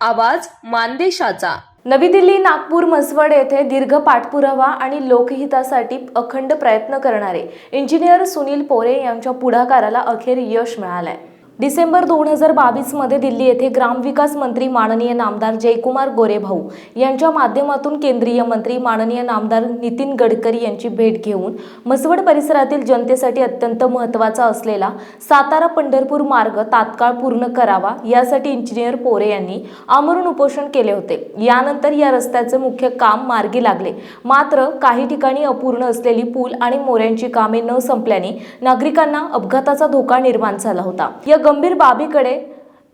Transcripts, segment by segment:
आवाज मानदेशाचा. नवी दिल्ली नागपूर म्हसवड येथे दीर्घ पाठपुरावा आणि लोकहितासाठी अखंड प्रयत्न करणारे इंजिनियर सुनील पोरे यांच्या पुढाकाराला अखेर यश मिळालंय. डिसेंबर दोन हजार बावीसमध्ये दिल्ली येथे ग्रामविकास मंत्री माननीय नामदार जयकुमार गोरेभाऊ यांच्या माध्यमातून केंद्रीय मंत्री माननीय नामदार नितीन गडकरी यांची भेट घेऊन म्हसवड परिसरातील जनतेसाठी अत्यंत महत्त्वाचा असलेला सातारा पंढरपूर मार्ग तात्काळ पूर्ण करावा यासाठी इंजिनियर पोरे यांनी आमरण उपोषण केले होते. यानंतर या रस्त्याचे मुख्य काम मार्गी लागले. मात्र काही ठिकाणी अपूर्ण असलेली पूल आणि मोऱ्यांची कामे न संपल्याने नागरिकांना अपघाताचा धोका निर्माण झाला होता. या गंभीर बाबीकडे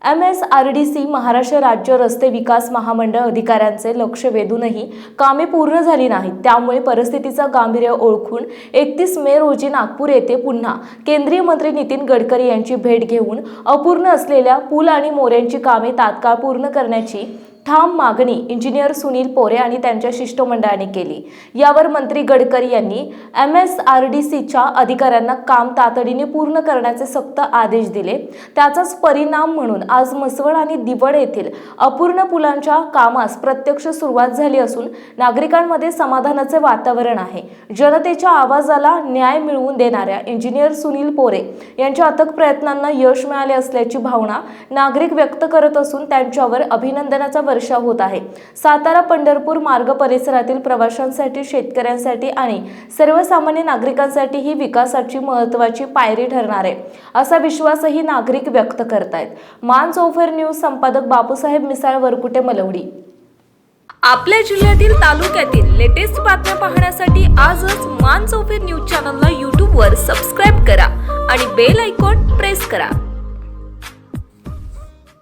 M S R D C Maharashtra राज्य रस्ते विकास महामंडळ अधिकाऱ्यांचे लक्ष वेधूनही कामे पूर्ण झाली नाहीत. त्यामुळे परिस्थितीचं गांभीर्य ओळखून एकतीस मे रोजी नागपूर येथे पुन्हा केंद्रीय मंत्री नितीन गडकरी यांची भेट घेऊन अपूर्ण असलेल्या पूल आणि मोऱ्यांची कामे तात्काळ पूर्ण करण्याची ठाम मागणी इंजिनियर सुनील पोरे आणि त्यांच्या शिष्टमंडळाने केली. यावर मंत्री गडकरी यांनी एम एस आर डी सीच्या अधिकाऱ्यांना काम तातडीने पूर्ण करण्याचे सक्त आदेश दिले. त्याचाच परिणाम म्हणून आज म्हसवड आणि दिवड येथील अपूर्ण पुलांच्या कामास प्रत्यक्ष सुरुवात झाली असून नागरिकांमध्ये समाधानाचे वातावरण आहे. जनतेच्या आवाजाला न्याय मिळवून देणाऱ्या इंजिनियर सुनील पोरे यांच्या अथक प्रयत्नांना यश मिळाले असल्याची भावना नागरिक व्यक्त करत असून त्यांच्यावर अभिनंदनाचा वर्षा होत आहे. सातारा पंढरपूर मार्ग परिसरातील प्रवाशांसाठी शेतकऱ्यांसाठी आणि सर्वसामान्य नागरिकांसाठी ही विकासाची महत्त्वाची पायरी ठरणार आहे असा विश्वासही नागरिक व्यक्त करतायत. मान चौफर न्यूज संपादक बापूसाहेब मिसाळ वरकुटे मलवडी. आपल्या जिल्ह्यातील तालुक्यातील लेटेस्ट बातम्या पाहण्यासाठी आजच मान चौफेर न्यूज चॅनलला यूट्यूबवर सबस्क्राईब करा आणि बेल आयकॉन प्रेस करा.